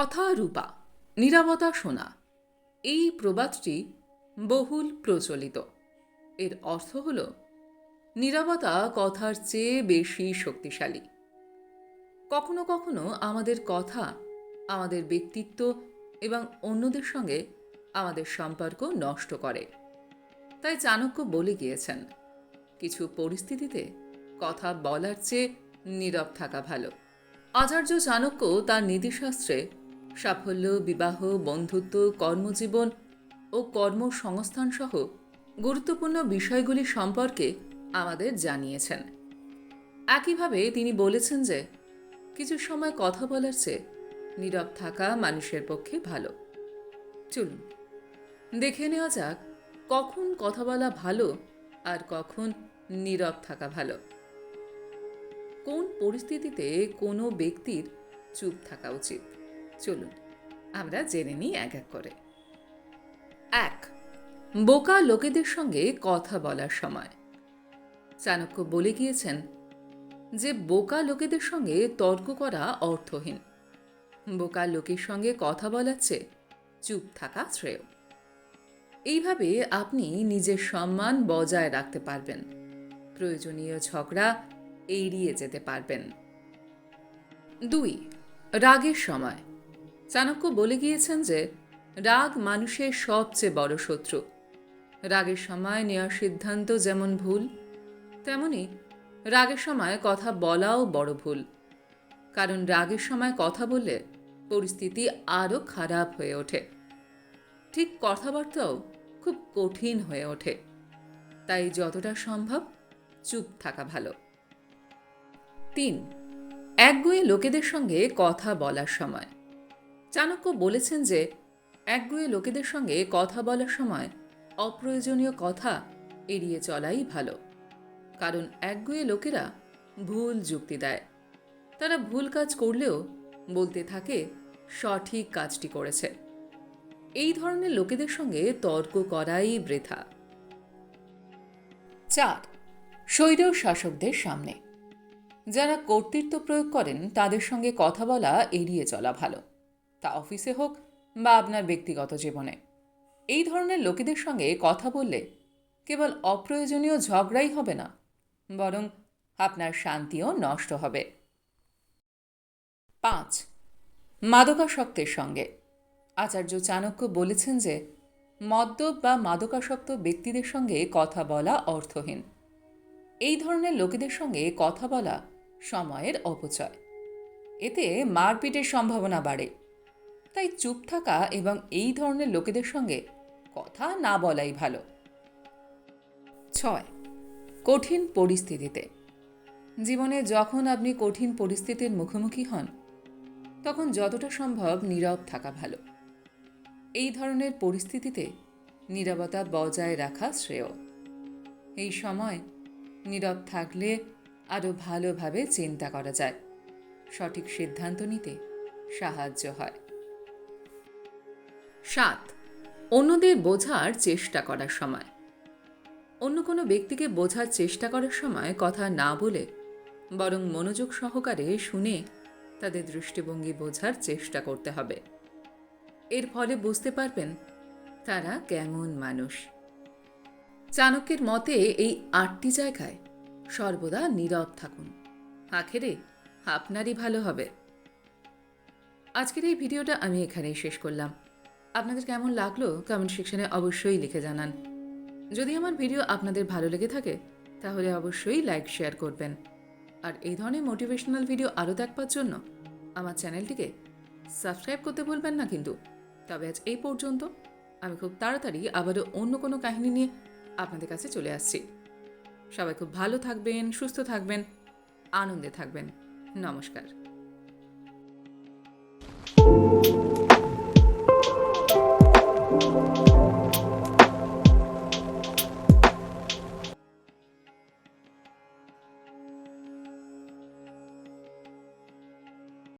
কথা রূপা, নিরাপত্তা শোনা। এই প্রবাদটি বহুল প্রচলিত। এর অর্থ হল, নিরাপত্তা কথার চেয়ে বেশি শক্তিশালী। কখনো কখনো আমাদের কথা, আমাদের ব্যক্তিত্ব এবং অন্যদের সঙ্গে আমাদের সম্পর্ক নষ্ট করে। তাই চাণক্য বলে গিয়েছেন, কিছু পরিস্থিতিতে কথা বলার চেয়ে নীরব থাকা ভালো। আচার্য চাণক্য তার নীতিশাস্ত্রে সাফল্য, বিবাহ, বন্ধুত্ব, কর্মজীবন ও কর্মসংস্থান সহ গুরুত্বপূর্ণ বিষয়গুলি সম্পর্কে আমাদের জানিয়েছেন। একইভাবে তিনি বলেছেন যে, কিছু সময় কথা বলার চেয়ে নীরব থাকা মানুষের পক্ষে ভালো। চলুন, দেখে নেওয়া যাক কখন কথা বলা ভালো আর কখন নীরব থাকা ভালো। কোন পরিস্থিতিতে কোনো ব্যক্তির চুপ থাকা উচিত? চলুন, আমরা জেনে নিই এক এক করে। এক, বোকা লোকেদের সঙ্গে কথা বলার সময়। চাণক্য বলে গিয়েছেন যে, বোকা লোকেদের সঙ্গে তর্ক করা অর্থহীন। বোকা লোকের সঙ্গে কথা বলার চেয়ে চুপ থাকা শ্রেয়। এইভাবে আপনি নিজের সম্মান বজায় রাখতে পারবেন। প্রয়োজনীয় ঝগড়া এড়িয়ে যেতে পারবেন। দুই, রাগের সময়। চাণক্য বলে গিয়েছেন যে, রাগ মানুষের সবচেয়ে বড় শত্রু। রাগের সময় নেওয়ার সিদ্ধান্ত যেমন ভুল, তেমনি রাগের সময় কথা বলাও বড় ভুল। কারণ রাগের সময় কথা বললে পরিস্থিতি আরও খারাপ হয়ে ওঠে। ঠিক কথাবার্তাও খুব কঠিন হয়ে ওঠে। তাই যতটা সম্ভব চুপ থাকা ভালো। তিন, একগুয়ে লোকেদের সঙ্গে কথা বলার সময়। চাণক্য বলেছেন যে, একগুয়ে লোকেদের সঙ্গে কথা বলার সময় অপ্রয়োজনীয় কথা এড়িয়ে চলাই ভালো। কারণ একগুয়ে লোকেরা ভুল যুক্তি দেয়। তারা ভুল কাজ করলেও বলতে থাকে, সঠিক কাজটি করেছে। এই ধরনের লোকেদের সঙ্গে তর্ক করাই বৃথা। চার স্বৈর শাসকদের সামনে। যারা কর্তৃত্ব প্রয়োগ করেন, তাদের সঙ্গে কথা বলা এড়িয়ে চলা ভালো। তা অফিসে হোক বা আপনার ব্যক্তিগত জীবনে। এই ধরনের লোকেদের সঙ্গে কথা বললে কেবল অপ্রয়োজনীয় ঝগড়াই হবে না, বরং আপনার শান্তিও নষ্ট হবে। পাঁচ, মাদকাসক্তের সঙ্গে। আচার্য চাণক্য বলেছেন যে, মদ্যপ বা মাদকাসক্ত ব্যক্তিদের সঙ্গে কথা বলা অর্থহীন। এই ধরনের লোকেদের সঙ্গে কথা বলা সময়ের অপচয়। এতে মারপিটের সম্ভাবনা বাড়ে। তাই চুপ থাকা এবং এই ধরনের লোকেদের সঙ্গে কথা না বলাই ভালো। ছয়, কঠিন পরিস্থিতিতে। জীবনে যখন আপনি কঠিন পরিস্থিতির মুখোমুখি হন, তখন যতটা সম্ভব নীরব থাকা ভালো। এই ধরনের পরিস্থিতিতে নীরবতা বজায় রাখা শ্রেয়। এই সময় নীরব থাকলে আরও ভালোভাবে চিন্তা করা যায়। সঠিক সিদ্ধান্ত নিতে সাহায্য হয়। সাত, অন্যদের বোঝার চেষ্টা করার সময়। অন্য কোনো ব্যক্তিকে বোঝার চেষ্টা করার সময় কথা না বলে, বরং মনোযোগ সহকারে শুনে তাদের দৃষ্টিভঙ্গি বোঝার চেষ্টা করতে হবে। এর ফলে বুঝতে পারবেন তারা কেমন মানুষ। চাণক্যের মতে এই আটটি জায়গায় সর্বদা নীরব থাকুন। আখেরে, আপনারই ভালো হবে। আজকের এই ভিডিওটা আমি এখানেই শেষ করলাম। আপনাদের কেমন লাগল কমেন্ট সেকশনে অবশ্যই লিখে জানান। যদি আমার ভিডিও আপনাদের ভালো লেগে থাকে, তাহলে অবশ্যই লাইক শেয়ার করবেন। আর এই ধরনের মোটিভেশনাল ভিডিও আরও দেখবার জন্য আমার চ্যানেলটিকে সাবস্ক্রাইব করতে ভুলবেন না কিন্তু। তবে আজ এই পর্যন্ত আমি খুব তাড়াতাড়ি আবারও অন্য কোনো কাহিনী নিয়ে আপনাদের কাছে চলে আসছি। সবাই খুব ভালো থাকবেন, সুস্থ থাকবেন, আনন্দে থাকবেন। নমস্কার।